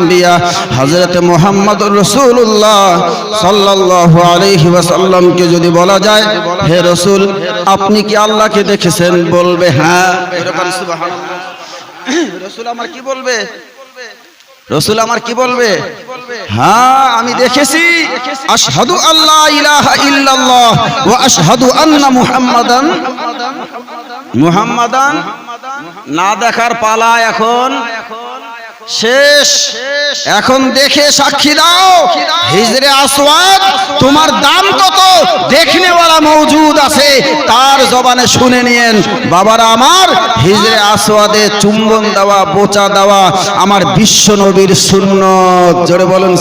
আম্বিয়া হযরত মুহাম্মদ রাসূলুল্লাহ সাল্লাল্লাহু আলাইহি ওয়াসাল্লামকে যদি বলা যায়, হে রাসূল, আপনি কি আল্লাহকে দেখেছেন? বলবে হ্যাঁ। রাসূল আমার কি বলবে? রসুল আমার কি বলবে? হ্যাঁ আমি দেখেছি। আশহাদু আল্লাহ ইলাহা ইল্লাল্লাহ ওয়া আশহাদু আন্না মুহাম্মাদান। মুহাম্মাদান না দেখার পালা এখন শেষ। এখন দেখে সাক্ষী দাও। হিজরে আসওয়াদ, তোমার দাম কত? দেখনেওয়ালা মৌজুদ আছে। তার জবানে শুনে নিয়েন, বাবারা আমার, হিজরে আসওয়াদে চুম্বন দেওয়া, বোচা দেওয়া আমার বিশ্ব নবীর সুন্নত। জোরে বলুন।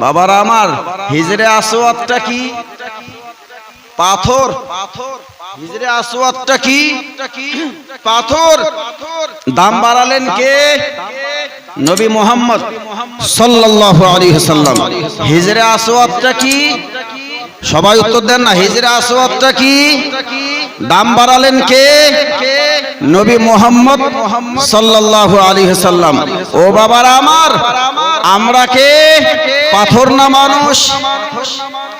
বাবারা আমার, হিজরে আসওয়াদটা কি? পাথর পাথর? হিজরে আসওয়াদটা কি? পাথর। দাম বাড়ালেন কে? নবী মোহাম্মদ সাল্লাল্লাহু আলাইহি সাল্লাম হিজরে আসওয়াদটা কি? সবাই উত্তর দেন না, হিজরা আসওয়াদটা কি? দাম বাড়ালেন কে? নবী মোহাম্মদ সাল্লাল্লাহু আলাইহি সাল্লাম। ও বাবারা আমার, আমরা কে? পাথর না মানুষ।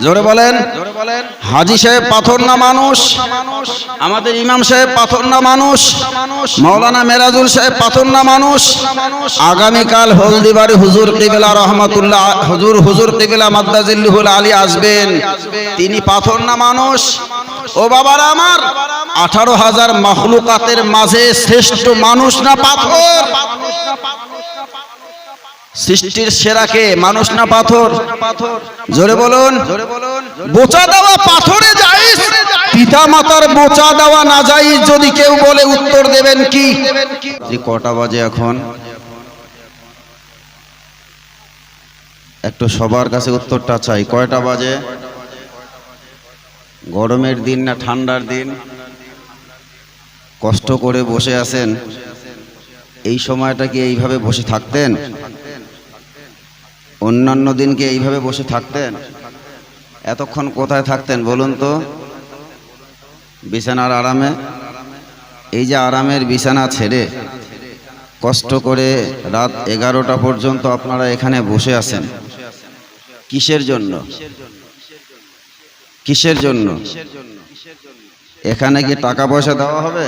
জোরে বলেন। হাজি সাহেব পাথর না মানুষ। আমাদের ইমাম সাহেব পাথর না মানুষ। মাওলানা মেরাজুল সাহেব পাথর না মানুষ। আগামীকাল হলদিবাড়ি হুজুর কিবলা রহমতুল্লাহ, হুজুর হুজুর কিবলা মাদ্দাজিল্লুহুল আলী আসবেন। তিনি পাথর না মানুষ। ও বাবার আমার, আঠারো হাজার মখলুকাতের মাঝে শ্রেষ্ঠ মানুষ না পাথর? সৃষ্টির সেরাকে মানুষ না পাথর? জোরে বলুন। বোচা দেওয়া পাথরে যাই পিতা মাতার বোচা দেওয়া না যাই, যদি কেউ বলে উত্তর দেবেন কি? কটা বাজে এখন? একটু সবার কাছে উত্তরটা চাই। কয়টা বাজে? গরমের দিন না ঠান্ডার দিন? কষ্ট করে বসে আছেন? এই সময়টা কি এইভাবে বসে থাকতেন? অন্যান্য দিনকে এইভাবে বসে থাকতেন? এতক্ষণ কোথায় থাকতেন বলুন তো? বিছানার আরামে? এই যে আরামের বিছানা ছেড়ে কষ্ট করে রাত এগারোটা পর্যন্ত আপনারা এখানে বসে আছেন। কিসের জন্য? কিসের জন্য? এখানে কি টাকা পয়সা দেওয়া হবে?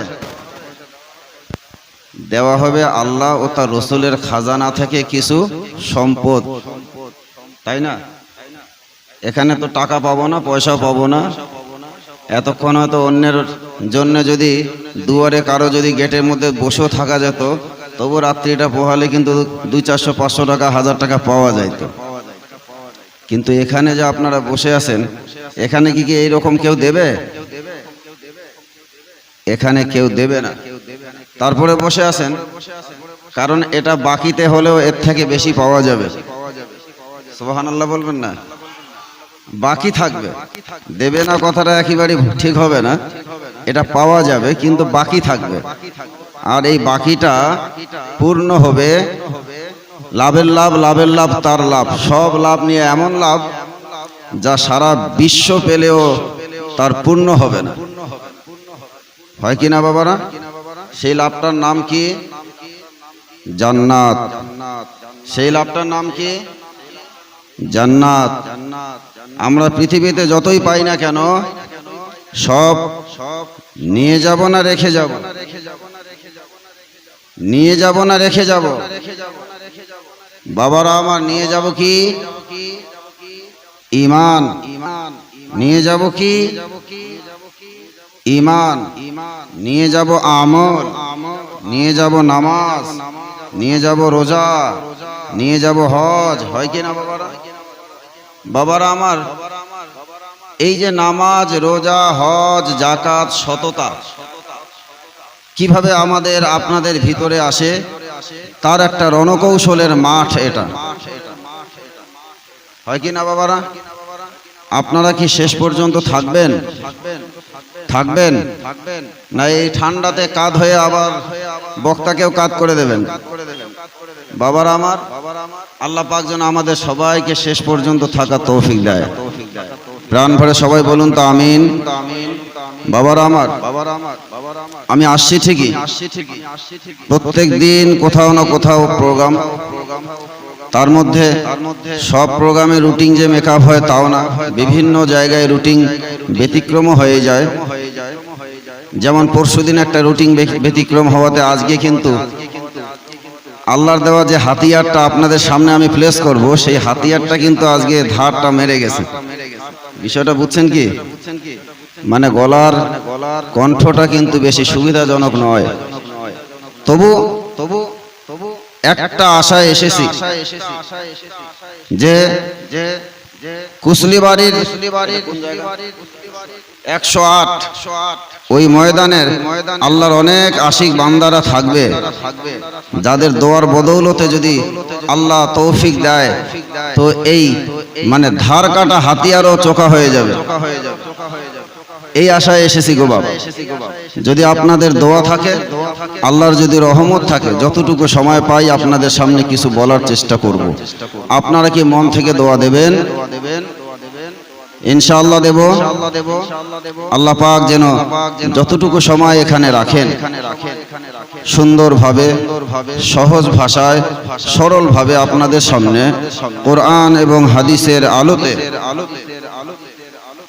দেওয়া হবে আল্লাহ ও তার রসুলের খাজানা থেকে কিছু সম্পদ। তাই না? এখানে তো টাকা পাবো না পয়সা পাবো না। এতক্ষণ হয়তো অন্যের জন্য যদি দুয়ারে কারও যদি গেটের মধ্যে বসেও থাকা যেত, তবু রাত্রিটা পোহালে কিন্তু দুই চারশো, পাঁচশো টাকা, হাজার টাকা পাওয়া যাইত। কিন্তু এখানে যে আপনারা বসে আছেন, এখানে কি কি এইরকম কেউ দেবে? এখানে কেউ দেবে না। তারপরে বসে আছেন, কারণ এটা বাকিতে হলেও এর থেকে বেশি পাওয়া যাবে। সোহান আল্লাহ বলবেন না? বাকি থাকবে। দেবে না কথাটা একেবারে ঠিক হবে না। এটা পাওয়া যাবে, কিন্তু বাকি থাকবে। আর এই বাকিটা পূর্ণ হবে লাভের লাভ লাভের লাভ, তার লাভ। সব লাভ নিয়ে এমন লাভ যা সারা বিশ্ব পেলেও তার পূর্ণ হবে না। হয় কি না বাবারা? সেই লাভটার নাম কি? জান্নাত। সেই লাভটার নাম কি? জান্নাত। আমরা পৃথিবীতে যতই পাই না কেন, সব সব নিয়ে যাব না, রেখে যাব? নিয়ে যাব না, রেখে যাব? বাবারা আমার, নিয়ে যাব কি? ইমান নিয়ে যাব কি? ইমান নিয়ে যাব আমল। নিয়ে যাব নামাজ। নিয়ে যাব রোজা। নিয়ে যাব হজ। হয় কি না বাবারা? বাবারা আমার, এই যে নামাজ, রোজা, হজ জাকাত সততা, কীভাবে আমাদের, আপনাদের ভিতরে আসে? তার একটা রণকৌশলের মাঠ এটা। হয় কি না বাবারা? আপনারা কি শেষ পর্যন্ত থাকবেন? থাকবেন? না, এই ঠান্ডাতে কাদ হয়ে আবার বক্তাকেও কাদ করে দেবেন? বাবার আমার, আল্লাহ পাক যেন আমাদের সবাইকে শেষ পর্যন্ত থাকা তৌফিক দেয়। প্রাণ ভরে সবাই বলুন তো আমিন। বাবার আমার, আমি আসছি ঠিকই। প্রত্যেক দিন কোথাও না কোথাও প্রোগ্রাম। তার মধ্যে সব প্রোগ্রামে রুটিন যে মেকআপ হয় তাও না। বিভিন্ন জায়গায় রুটিন ব্যতিক্রম হয়ে যায়। যেমন পরশুদিন একটা রুটিন ব্যতিক্রম হওয়াতে আজকে কিন্তু আল্লাহর দেওয়া যে হাতিয়ারটা আপনাদের সামনে আমি প্লেস করব, সেই হাতিয়ারটা কিন্তু আজকে ধারটা মেরে গেছে। বিষয়টা বুঝছেন কি? মানে গলার কণ্ঠটা কিন্তু বেশি সুবিধাজনক নয়। তবু তবু তবু একটা আশায় এসেছি যে যে কুসলিবাড়ির একশো আট ওই ময়দানের আল্লাহর অনেক আশিক বান্দারা থাকবে, যাদের দোয়ার বদৌলতে যদি আল্লাহ তৌফিক দেয়, তো এই মানে ধার কাটা হাতিয়ারও চোখা হয়ে যাবে। এই আশায় এসেছি গো বাবা। যদি আপনাদের দোয়া থাকে, আল্লাহর যদি রহমত থাকে, যতটুকু সময় পাই আপনাদের সামনে কিছু বলার চেষ্টা করব। আপনারা কি মন থেকে দোয়া দেবেন? ইনশাআল্লাহ দেব। আল্লাহ পাক যেন যতটুকু সময় এখানে রাখেন সুন্দরভাবে সহজ ভাষায় সরলভাবে আপনাদের সামনে কোরআন এবং হাদিসের আলোতে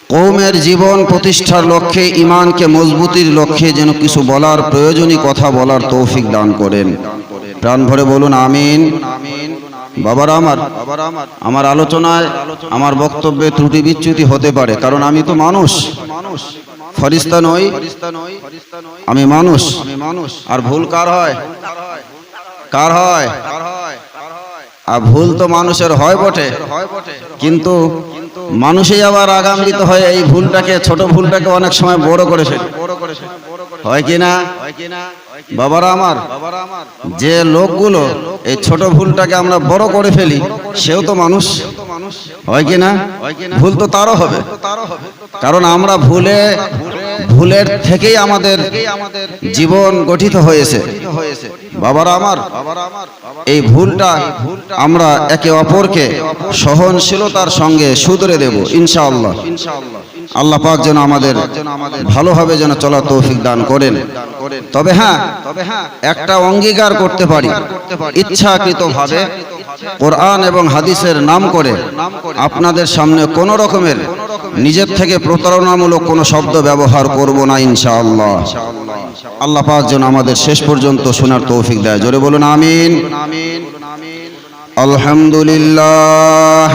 কৌমের জীবন প্রতিষ্ঠার লক্ষ্যে ইমানকে মজবুতির লক্ষ্যে যেন কিছু বলার প্রয়োজনীয় কথা বলার তৌফিক দান করেন। প্রাণ ভরে বলুন আমিন। বাবারা আমার আমার আলোচনায়, আমার বক্তব্যে ত্রুটি বিচ্যুতি হতে পারে, কারণ আমি তো মানুষ। মানুষ ফরিস্তা নই, আমি মানুষ। আর ভুল কার হয়? কার হয়? আর ভুল তো মানুষের হয় বটে। কিন্তু মানুষই আবার আগামৃত হয়ে এই ভুলটাকে, ছোট ভুলটাকে অনেক সময় বড় করেছে। হয় কি না? বাবারা আমার, যে লোকগুলো এই ছোট ভুলটাকে আমরা বড় করে ফেলি, সেও তো মানুষ। হয় কি না? ভুল তো তারও হবে। কারণ আমরা ভুলে, ভুলের থেকেই আমাদের জীবন গঠিত হয়েছে। বাবারা আমার, এই ভুলটা আমরা একে অপরকে সহনশীলতার সঙ্গে শুধরে দেব, ইনশাআল্লাহ। আল্লাহ পাক যেন আমাদের ভালোভাবে যেন চলার তৌফিক দান করেন। তবে হ্যাঁ হ্যাঁ, একটা অঙ্গীকার করতে পারি। ইচ্ছাকৃতভাবে কোরআন এবং হাদিসের নাম করে আপনাদের সামনে কোন রকমের নিজের থেকে প্রতারণামূলক কোন শব্দ ব্যবহার করব না ইনশাআল্লাহ। আল্লাহ পাঁচজন আমাদের শেষ পর্যন্ত শোনার তৌফিক দেয়। জোরে বলুন আমিন। আলহামদুলিল্লাহ।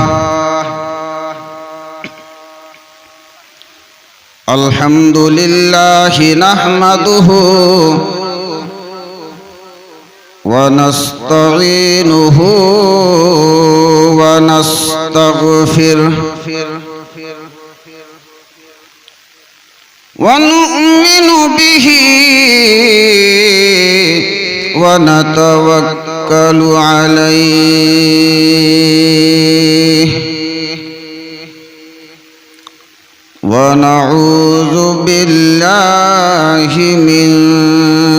আলহামদুলিল্লাহ নাহমাদুহু ونستعينه ونستغفره. ونؤمن به ونتوكل عليه. ونعوذ بالله من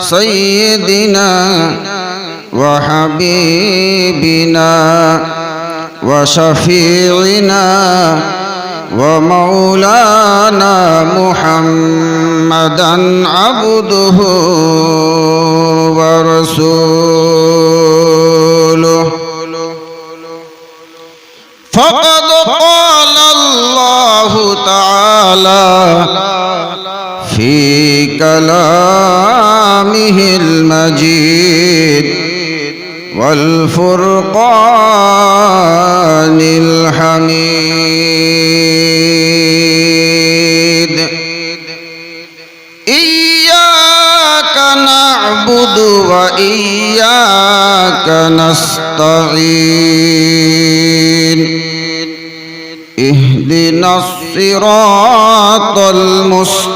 سيدنا وحبيبنا وشفيعنا ومولانا محمدا عبده ورسوله فقد قال الله تعالى في كلامه المجيد والفرقان الحميد إياك نعبد وإياك نستعين اهدنا الصراط المستقيم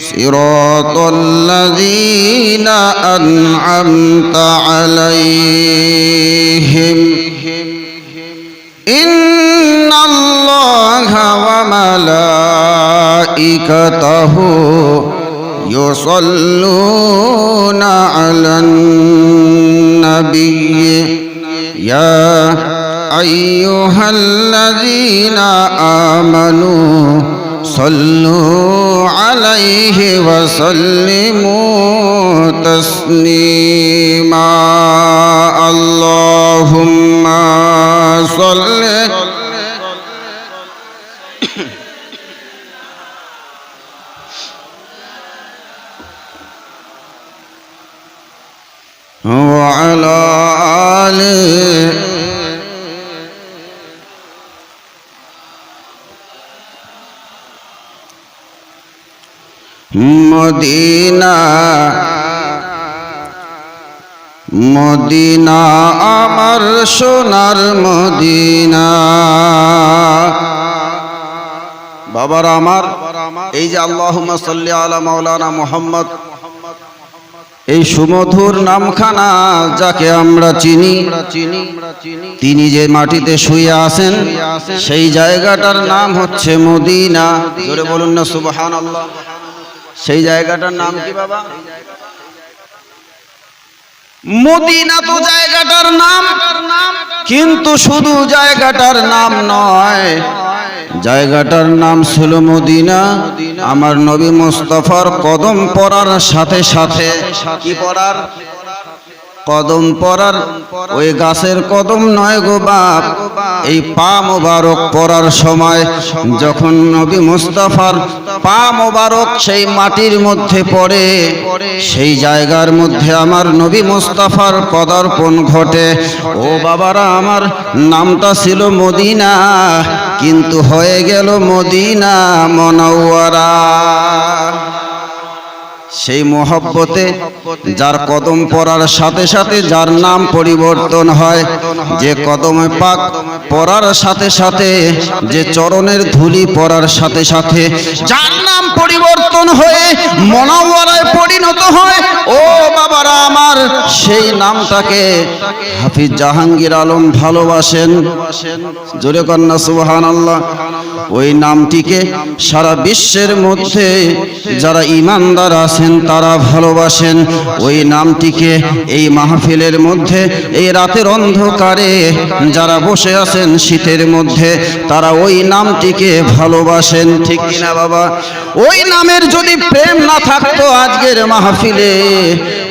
صراط الذين أنعمت عليهم. إن الله وملائكته يصلون على النبي. يا أيها الذين آمنوا صلوا عليه وسلموا تسليما. اللهم صل. وعلى آله মদিনা। মদিনা আমার সোনার মদিনা। বাবার আমার, এই যে আল্লাহ সাল্লি আলা মাওলানা মোহাম্মদ। এই সুমধুর নামখানা যাকে আমরা চিনি, তিনি যে মাটিতে শুয়ে আছেন, সেই জায়গাটার নাম হচ্ছে মদিনা। বলুন না সুবহান আল্লাহ সেই জায়গাটার নাম কি বাবা? মদিনা তো জায়গাটার নাম, কিন্তু শুধু জায়গাটার নাম নয়, জায়গাটার নাম ছিল মদিনা। আমার নবী মুস্তফার কদম পড়ার সাথে সাথে কি পড়ার? কদম পরার, ওই গাছের কদম নয় গো বাপ। এই পা মোবারক পরার সময় যখন নবী মুস্তাফার পা মোবারক সেই মাটির মধ্যে পড়ে, সেই জায়গার মধ্যে আমার নবী মুস্তাফার পদার্পণ ঘটে। ও বাবারা, আমার নামটা ছিল মদিনা, কিন্তু হয়ে গেল মদিনা মনাওয়ারা। সেই মহব্বতে যার কদম পড়ার সাথে সাথে যার নাম পরিবর্তন হয়, যে কদমে পাক পড়ার সাথে সাথে, যে চরণের ধুলি পড়ার সাথে সাথে, যার পরিবর্তন হয়ে মনাওয়ারায় পরিণত হয়। ও বাবারা আমার, সেই নামটাকে হাফিজ জাহাঙ্গীর আলম ভালোবাসেন। জোরে কন্যা সুবহান আল্লাহ ওই নামটিকে সারা বিশ্বের মধ্যে যারা ইমানদার আছেন, তারা ভালোবাসেন। ওই নামটিকে এই মাহফিলের মধ্যে, এই রাতের অন্ধকারে যারা বসে আছেন শীতের মধ্যে, তারা ওই নামটিকে ভালোবাসেন। ঠিক কিনা বাবা? ওই নামের যদি প্রেম না থাকতো আজকের মাহফিলে,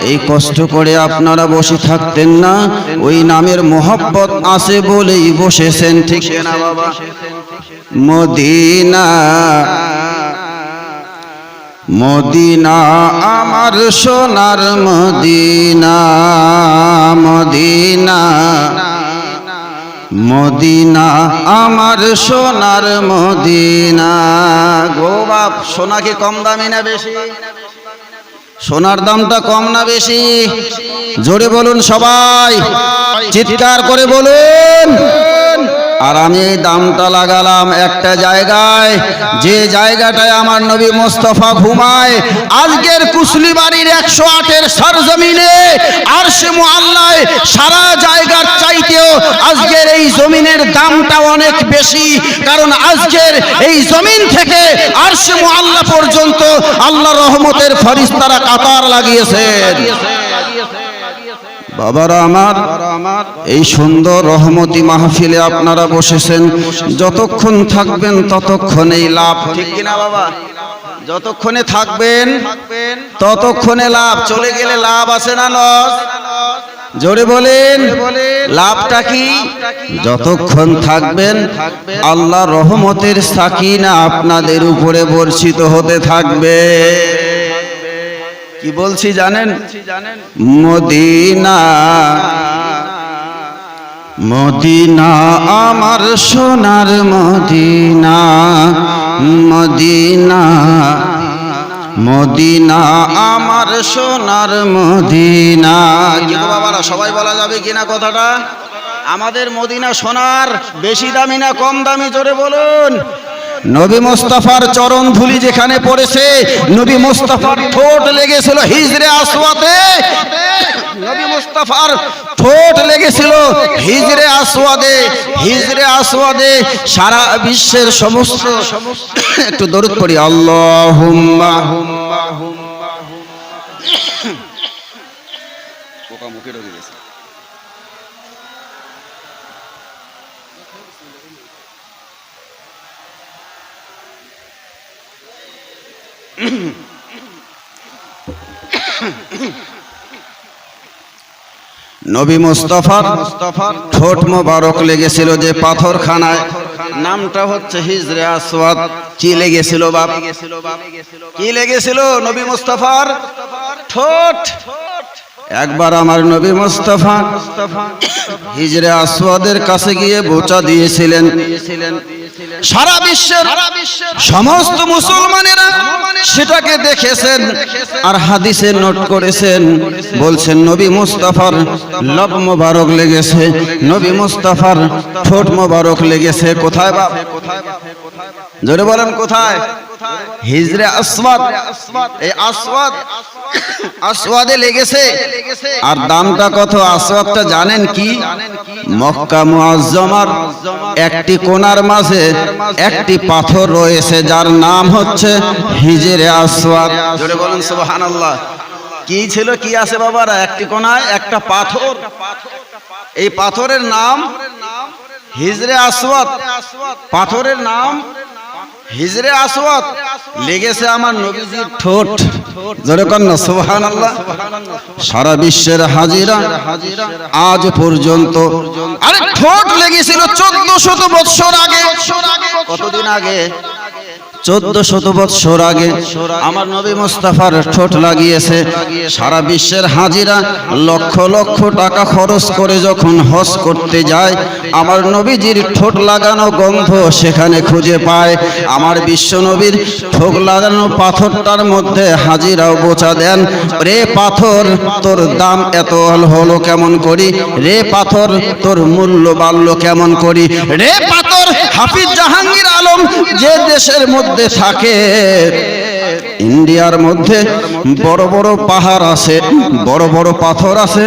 এই কষ্ট করে আপনারা বসে থাকতেন না, ওই নামের মোহব্বত আছে বলেই বসেছেন, ঠিক না বাবা? মদিনা মদিনা, আমার সোনার মদিনা মদিনা। মদিনা, আমার সোনার মদিনা। গো বাপ সোনা কি কম দামি না বেশি? সোনার দামটা কম না বেশি? জোরে বলুন সবাই। চিৎকার করে বলুন। আর আমি দামটা লাগালাম একটা জায়গায়। যে জায়গাটায় আমার নবী মোস্তফা ঘুমায়, আজকের কুসলি বাড়ির একশো আটের সরজমিনে আর সে মোয়াল্লায় সারা জায়গার চাইতেও আজকের এই জমিনের দামটা অনেক বেশি। কারণ আজকের এই জমিন থেকে আর সে মোয়াল্লা পর্যন্ত আল্লাহ রহমতের ফরিস্তারা কাতার লাগিয়েছেন। বাবারা আমার, এই সুন্দর রহমতি মাহফিলে আপনারা বসেছেন। যতক্ষণ থাকবেন ততক্ষণ এই লাভ, ঠিক কিনা বাবা? যতক্ষণে থাকবেন ততক্ষণে লাভ। চলে গেলে লাভ আছে না লস? জোরে বলেন, লাভটা কি? যতক্ষণ থাকবেন আল্লাহ রহমতের সাকিনা আপনাদের উপরে বর্ষিত হতে থাকবে। কি বলছি জানেন? মদিনা মদিনা আমার সোনার মদিনা মদিনা মদিনা আমার সোনার মদিনা। কিন্তু বাবারা, সবাই বলা যাবে কিনা কথাটা? আমাদের মদিনা সোনার বেশি দামি না কম দামি, জোরে বলুন। নবী মোস্তফার চরণ ধুলি যেখানে পড়েছে, নবী মোস্তফার ঠোঁট লেগেছিল হিজরে আসওয়াতে। নবী মোস্তফার ঠোঁট লেগেছিল হিজরে আসওয়াদে হিজরে আসওয়াদে সারা বিশ্বের সমস্ত একটু দরুদ পড়ি আল্লাহ পোকা মুখে ঢুকে গেছে। নবী মুস্তফার ঠোঁট মোবারক লেগেছিল যে পাথরখানায়। নামটা হচ্ছে হিজরে আসওয়াদ। কি লেগেছিল বাপ? কি লেগেছিল নবী মুস্তফার ঠোঁট? একবার আমার নবী মুস্তফা হিজরে আসওয়াদের কাছে গিয়ে বোচা দিয়েছিলেন। সারা বিশ্বের সমস্ত মুসলমানেরা সেটাকে দেখেছেন আর হাদিসে নোট করেছেন। বলছেন, নবী মুস্তাফার লব মোবারক লেগেছে, নবী মুস্তাফার ঠোঁট মোবারক লেগেছে, কোথায় বাপ? জোরে বলেন, কোথায়? হিজরে আসওয়াদ, এই আসওয়াদ আসওয়াদে লেগেছে। আর দামটা কত? আসওয়াদটা জানেন কি? মক্কা মুআজ্জমার একটি কোণার মাঝে একটি পাথর রয়েছে, যার নাম হচ্ছে হিজরে আসওয়াদ। জোরে বলেন, সুবহানাল্লাহ। কি ছিল, কি আছে বাবারা? একটি কোণায় একটা পাথর। এই পাথরের নাম হিজরে আসওয়াদ। পাথরের নাম হিজরে আসওয়াদ লেগেছে আমার নবীজির ঠোঁট। জোরে না সুবহান আল্লাহ সারা বিশ্বের হাজিরা আজ পর্যন্ত আরে ঠোঁট লেগেছিল চোদ্দ শত বৎসর আগে। কতদিন আগে? চোদ্দ শত বৎসর আগে আমার নবী মুস্তাফার ঠোঁট লাগিয়েছে। সারা বিশ্বের হাজিরা লক্ষ লক্ষ টাকা খরচ করে যখন হজ করতে যায়, আমার নবীজির ঠোঁট লাগানো গন্ধ সেখানে খুঁজে পায়। আমার বিশ্ব নবীর ঠোঁট লাগানো পাথরটার মধ্যে হাজিরাও বোচা দেন, রে পাথর, তোর দাম এত হলো কেমন করি? রে পাথর, তোর মূল্য বাড়ল কেমন করি? রে পাথর হাফিজ জাহাঙ্গীর আলম যে দেশের মধ্যে থাকে। ইন্ডিয়ার মধ্যে বড় বড় পাহাড় আছে, বড় বড় পাথর আছে,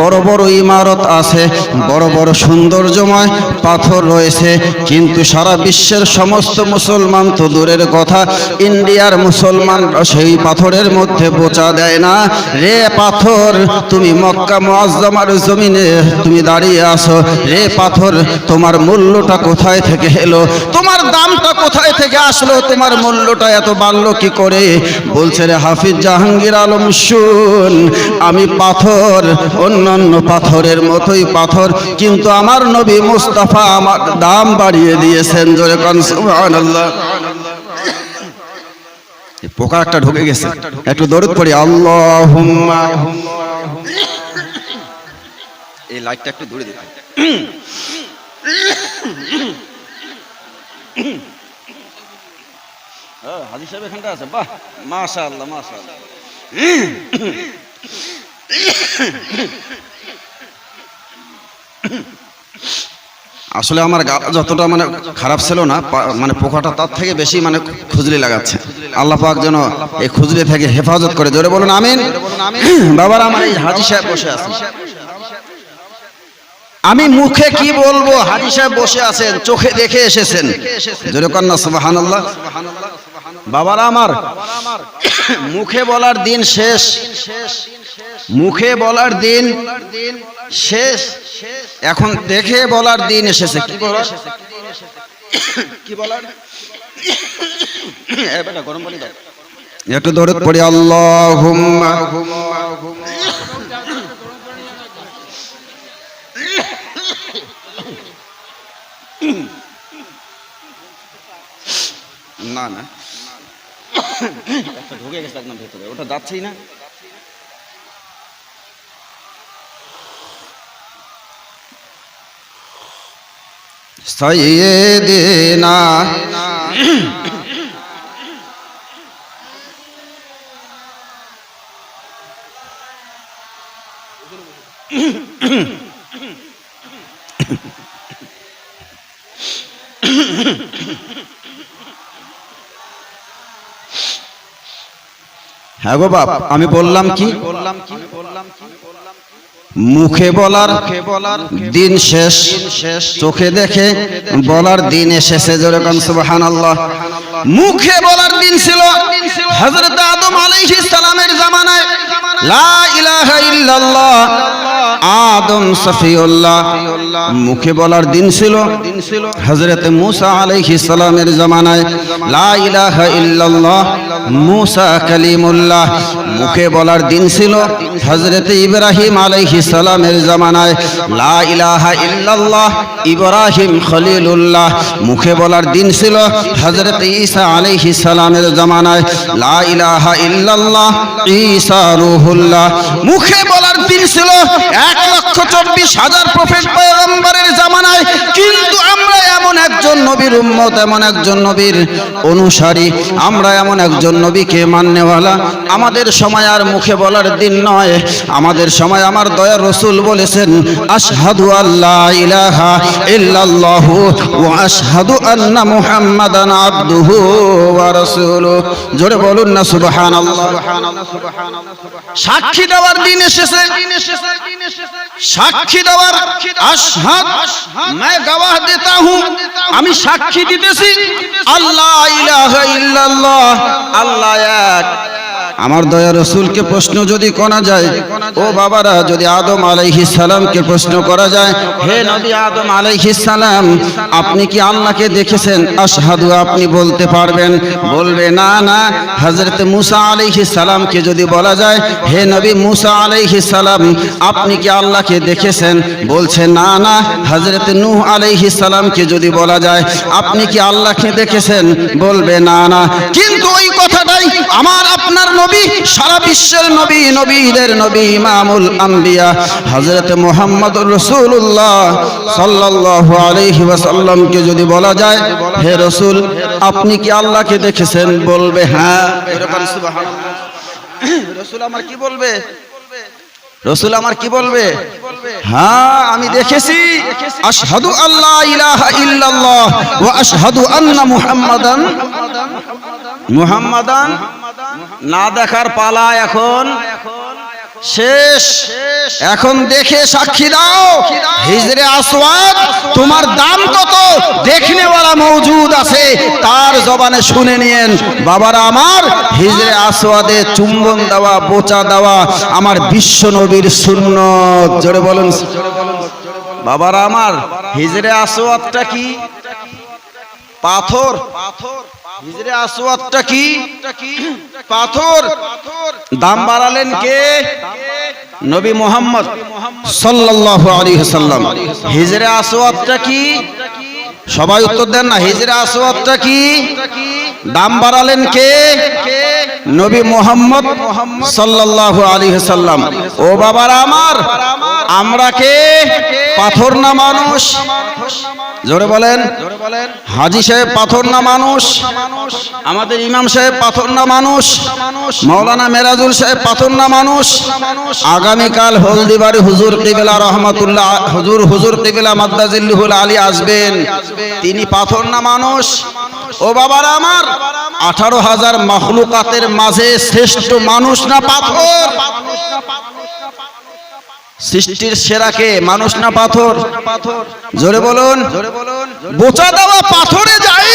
বড় বড় ইমারত আছে, বড় বড় সৌন্দর্যময় পাথর রয়েছে। কিন্তু সারা বিশ্বের সমস্ত মুসলমান তো দূরের কথা, ইন্ডিয়ার মুসলমান সেই পাথরের মধ্যে বোচা দেয় না। রে পাথর, তুমি মক্কা মুআজ্জমার জমিনে তুমি দাঁড়িয়ে আছো। রে পাথর, তোমার মূল্যটা কোথায় থেকে এলো? তোমার দামটা কোথায় থেকে আসলো? তোমার মূল্যটা এত বাড়লো কি করে? বলছে রে হাফিজ জাহাঙ্গীর আলম শুন, আমি পাথর, অন্যান্য পাথরের মতোই পাথর, কিন্তু আমার নবী মুস্তাফা আমার দাম বাড়িয়ে দিয়েছেন জোরে কান, সুবহানাল্লাহ। এই পোকা একটা ঢুকে গেছে, একটু দরুদ পড়ি, আল্লাহুম্মা। এই লাইটটা একটু দূরে দিতে হাজি সাহেব এখানটা আছে বাহ। মাশা আল্লাহ মাশা আল্লাহ আসলে আমার গা যতটা মানে খারাপ ছিল না মানে পোকাটা তার থেকে বেশি মানে খুজলি লাগাচ্ছে। আল্লাহ পাক যেন এই খুজলি থেকে হেফাজত করে। জোরে বলুন, আমিন। বাবার আমার এই হাজি সাহেব বসে আছে। আমি মুখে কি বলব? হাজি সাহেব বসে আছেন, চোখে দেখে এসেছেন। জোরে কন্যা, সুবহানাল্লাহ। বাবারা আমার, মুখে বলার দিন শেষ, মুখে বলার দিন শেষ, এখন দেখে বলার দিন এসেছে, কি বলার? কি বলার? গরম একটু আল্লাহুম্মা। না না। একটা ঢুকে গেছে একদম ভেতরে ওটা যাচ্ছেই না। সৈয়ে দিনা হ্যাঁ গো বাপ, আমি বললাম কি? মুখে বলার দিন শেষ, চোখে দেখে বলার দিন এসেছে যেরকম সুবহান আল্লাহ মুখে বলার দিন ছিল হযরত আদম আলাইহিস সালামের জামানায়, লা ইলাহা ইল্লাল্লাহ। আদম সফিউল্লাহ। মুখে বলার দিন ছিল। হজরত মুসা আলাইহিস সালামের জামানায় ইল্লাল্লাহ, মুসা কালিমুল্লাহ। মুখে বলার দিন ছিল। হযরত ইব্রাহিম আলাইহিস সালামের জামানায়, লা ইলাহা ইল্লাল্লাহ, ইব্রাহিম খলিলুল্লাহ। মুখে বলার দিন ছিল হযরত ঈসা আলাইহিস সালামের জামানায়, লা ইলাহা ইল্লাল্লাহ, ঈসা রূহুল্লাহ। মুখে বলার দিন ছিল এক লক্ষ চব্বিশ হাজার প্রফেট পয়গম্বরের জামানায়, কিন্তু আমরা এমন একজন নবীর উম্মত, এমন একজন নবীর অনুসারী, আমরা এমন একজন নবীকে মান্যওয়ালা আমাদের সময় আর মুখে বলার দিন নয়। সময়, আমাদের সময় আমার দয়া রসুল বলেছেন, আশহাদু আল্লাহ ইলাহা ইল্লাল্লাহু ওয়া আশহাদু আন্না মুহাম্মাদান আবদুহু ওয়া জোরে বলুন না, সুবহানাল্লাহ। সাক্ষী দেওয়ার দিন এসেছে। সাক্ষী দেওয়ার আশহাদ मैं गवाह देता হুম আমি সাক্ষী দিতেছি আল্লাহ ইলাহা ইল্লাল্লাহ। আল্লাহ এক। আমার দয়া রসুলকে প্রশ্ন যদি করা যায়, ও বাবারা, যদি আদম আলাইহিস সালামকে প্রশ্ন করা যায়, হে নবী আদম আলাইহিস সালাম, আপনি কি আল্লাহকে দেখেছেন? আশহাদু, আপনি বলতে পারবেন। বলবে, না না, হযরত মুসা আলাইহিস সালামকে যদি বলা যায়, হে নবী মুসা আলাইহিস সালাম, আপনি কি আল্লাহকে দেখেছেন? বলছে, না না, হযরত নূহ আলাইহিস সালামকে যদি বলা যায়, আপনি কি আল্লাহকে দেখেছেন? বলবে, না না। কিন্তু আমার আপনার নবী, সারা বিশ্বের নবী, নবীদের নবী, ইমামুল আম্বিয়া হযরত মুহাম্মদুর রাসূলুল্লাহ সাল্লাল্লাহু আলাইহি ওয়াসাল্লামকে যদি বলা যায়, হে রাসূল, আপনি কি আল্লাহকে দেখেছেন? বলবে হ্যাঁ। এরকম আমার কি বলবে? রসুল আমার কি বলবে? হ্যাঁ আমি দেখেছি। আশহাদু আল্লাহ ইলাহা ইল্লাল্লাহ ওয়া আশহাদু আন্না মুহাম্মাদান মুহাম্মাদান না দেখার পালা এখন। শেষ। এখন দেখে সাক্ষী দাও। হিজরে আসওয়াদ, তোমার দাম কত? দেখনেওয়ালা মৌজুদ আছে, তার জবানে শুনে নিয়েন, বাবারা আমার, হিজরে আসওয়াদে চুম্বন দেওয়া, বোচা দেওয়া আমার বিশ্ব নবীর সুন্নত। জোরে বলুন। বাবারা আমার, হিজরে আসওয়াদটা কি? পাথর পাথর? হিজরে আসওয়াদটা কি? পাথর। দাম বাড়ালেন কে? নবী মোহাম্মদ সাল্লাল্লাহু আলাইহি সাল্লাম। হিজরে আসওয়াদটা কি? সবাই উত্তর দেন না, হিজরে আসওয়াদটা কি? দাম বাড়ালেন কে? নবী মোহাম্মদ সাল্লাল্লাহু আলাইহি সাল্লাম। ও বাবারা আমার, আমরা কে? পাথর না মানুষ। জোরে বলেন হাজি সাহেব পাথর না মানুষ আমাদের ইমাম সাহেব পাথর না মানুষ মাওলানা মেরাজুল সাহেব পাথর না মানুষ আগামীকাল হলদিবাড়ি হুজুর কিবলা রহমতুল্লাহ হুজুর হুজুর কিবলা মাদ্দাজিল্লুহুল আলী আসবেন তিনি পাথর না মানুষ ও বাবারা আমার আঠারো হাজার মখলুকাতের মাঝে শ্রেষ্ঠ মানুষ না পাথর সৃষ্টির সেরাকে মানুষ না পাথর? জোরে বলুন। বোচা দেওয়া পাথরে যাই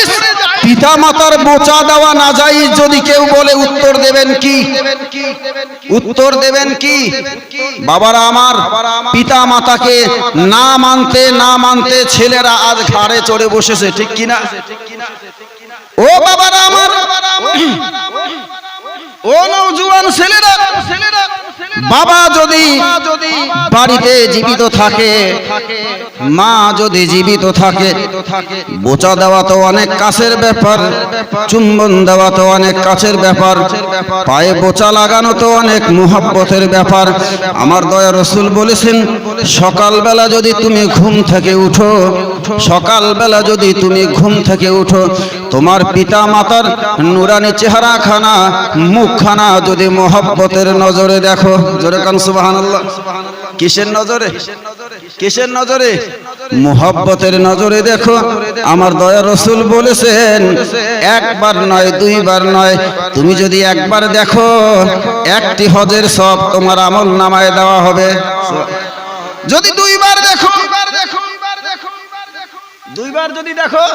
পিতা মাতার বোচা দেওয়া না যাই, যদি কেউ বলে উত্তর দেবেন কি? উত্তর দেবেন কি? বাবারা আমার পিতা মাতাকে না মানতে না মানতে ছেলেরা আজ ঘাড়ে চড়ে বসেছে, ঠিক কিনা? ও বাবারা আমার, ও নওজুয়ান ছেলেরা বাবা যদি বাড়িতে জীবিত থাকে, মা যদি জীবিত থাকে, বোচা দেওয়া তো অনেক কাছের ব্যাপার, চুম্বন দেওয়া তো অনেক কাছের ব্যাপার, পায়ে বোচা লাগানো তো অনেক মুহাব্বতের ব্যাপার। আমার দয়া রসুল বলেছেন, সকালবেলা যদি তুমি ঘুম থেকে উঠো, সকালবেলা যদি তুমি ঘুম থেকে উঠো, তোমার পিতা মাতার নুরানি চেহারা খানা মুখখানা যদি মোহব্বতের নজরে দেখো জোরে কান কিসের নজরে? কিসের নজরে? মোহব্বতের নজরে দেখো, আমার দয়া রসুল বলেছেন, একবার নয়, দুইবার নয়। তুমি যদি একবার দেখো, একটি হজের সব তোমার আমল নামায় দেওয়া হবে। যদি দুইবার দেখো। দুইবার যদি দেখো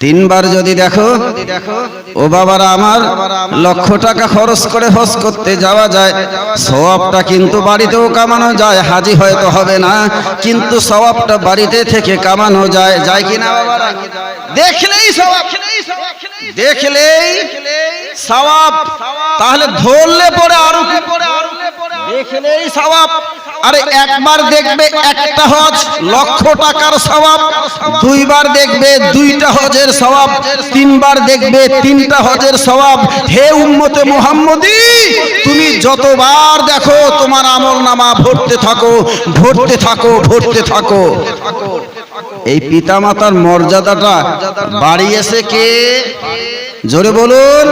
তিনবার যদি দেখো, ও বাবারা আমার লক্ষ টাকা খরচ করে হজ করতে যাওয়া যায়, সওয়াবটা কিন্তু বাড়িতেও কামানো যায়, হাজি হয়তো হবে না, কিন্তু সওয়াবটা বাড়িতে থেকে কামানো যায় যায় কি না বাবারা? দেখলেই দেখলেই সওয়াব, তাহলে ধরলে পরে আরও দেখলেই সওয়াব। আরে একবার দেখবে একটা হজ লক্ষ টাকার সওয়াব দুইবার দেখবে দুইটা হজের সওয়াব তিনবার দেখবে তিনটা হজের সওয়াব হে উম্মতে মোহাম্মদি তুমি যতবার দেখো তোমার আমল নামা ভরতে থাকো ভরতে থাকো ভরতে থাকো। এই পিতামাতার মর্যাদাটা বাড়িয়েছে কে? জোরে বলুন।